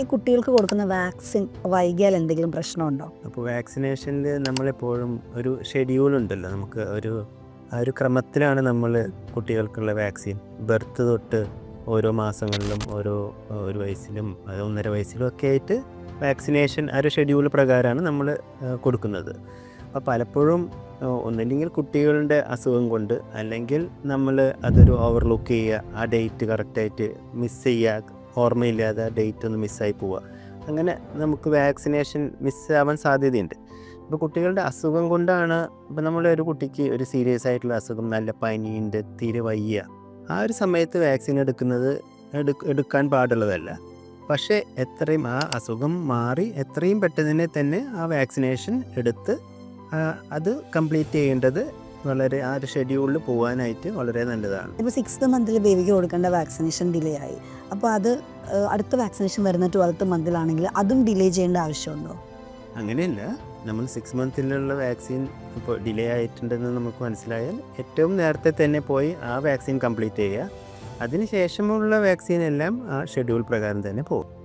ഈ കുട്ടികൾക്ക് കൊടുക്കുന്ന വാക്സിൻ വൈകിയാൽ എന്തെങ്കിലും പ്രശ്നമുണ്ടോ? അപ്പോൾ വാക്സിനേഷനിൽ നമ്മളെപ്പോഴും ഒരു ഷെഡ്യൂൾ ഉണ്ടല്ലോ. നമുക്ക് ഒരു ആ ഒരു ക്രമത്തിലാണ് നമ്മൾ കുട്ടികൾക്കുള്ള വാക്സിൻ. ബർത്ത് തൊട്ട് ഓരോ മാസങ്ങളിലും ഓരോ ഒരു വയസ്സിലും അത് ഒന്നര വയസ്സിലും ഒക്കെ ആയിട്ട് വാക്സിനേഷൻ ആ ഒരു ഷെഡ്യൂൾ പ്രകാരമാണ് നമ്മൾ കൊടുക്കുന്നത്. അപ്പോൾ പലപ്പോഴും ഒന്നില്ലെങ്കിൽ കുട്ടികളുടെ അസുഖം കൊണ്ട് അല്ലെങ്കിൽ നമ്മൾ അതൊരു ഓവർലുക്ക് ചെയ്യുക ആ ഡേറ്റ് കറക്റ്റായിട്ട് മിസ് ചെയ്യുക ഓർമ്മയില്ലാതെ ഡേറ്റ് ഒന്ന് മിസ്സായി പോവുക. അങ്ങനെ നമുക്ക് വാക്സിനേഷൻ മിസ്സാവാൻ സാധ്യതയുണ്ട്. ഇപ്പോൾ കുട്ടികളുടെ അസുഖം കൊണ്ടാണ് ഇപ്പോൾ നമ്മളൊരു ഒരു കുട്ടിക്ക് ഒരു സീരിയസ് ആയിട്ടുള്ള അസുഖം നല്ല പനിയുണ്ട് തീരെ വയ്യ. ആ ഒരു സമയത്ത് വാക്സിൻ എടുക്കുന്നത് എടു- എടുക്കാൻ പാടുള്ളതല്ല. പക്ഷേ എത്രയും ആ അസുഖം മാറി എത്രയും പെട്ടതിനെ തന്നെ ആ വാക്സിനേഷൻ എടുത്ത് അത് കംപ്ലീറ്റ് ചെയ്യേണ്ടത് വളരെ ആ ഒരു ഷെഡ്യൂളിൽ പോകാനായിട്ട് വളരെ നല്ലതാണ്. ഇപ്പോൾ സിക്സ്ത് മന്തിൽ ബേബിക്ക് കൊടുക്കേണ്ട വാക്സിനേഷൻ ഡിലേ ആയി. അപ്പോൾ അത് അടുത്ത വാക്സിനേഷൻ വരുന്ന ട്വൽത്ത് മന്തിലാണെങ്കിൽ അതും ഡിലേ ചെയ്യേണ്ട ആവശ്യമുണ്ടോ? അങ്ങനെയല്ല. നമ്മൾ സിക്സ് മന്തിലുള്ള വാക്സിൻ ഇപ്പോൾ ഡിലേ ആയിട്ടുണ്ടെന്ന് നമുക്ക് മനസ്സിലായാൽ ഏറ്റവും നേരത്തെ തന്നെ പോയി ആ വാക്സിൻ കംപ്ലീറ്റ് ചെയ്യുക. അതിന് ശേഷമുള്ള വാക്സിൻ എല്ലാം ആ ഷെഡ്യൂൾ പ്രകാരം തന്നെ പോകും.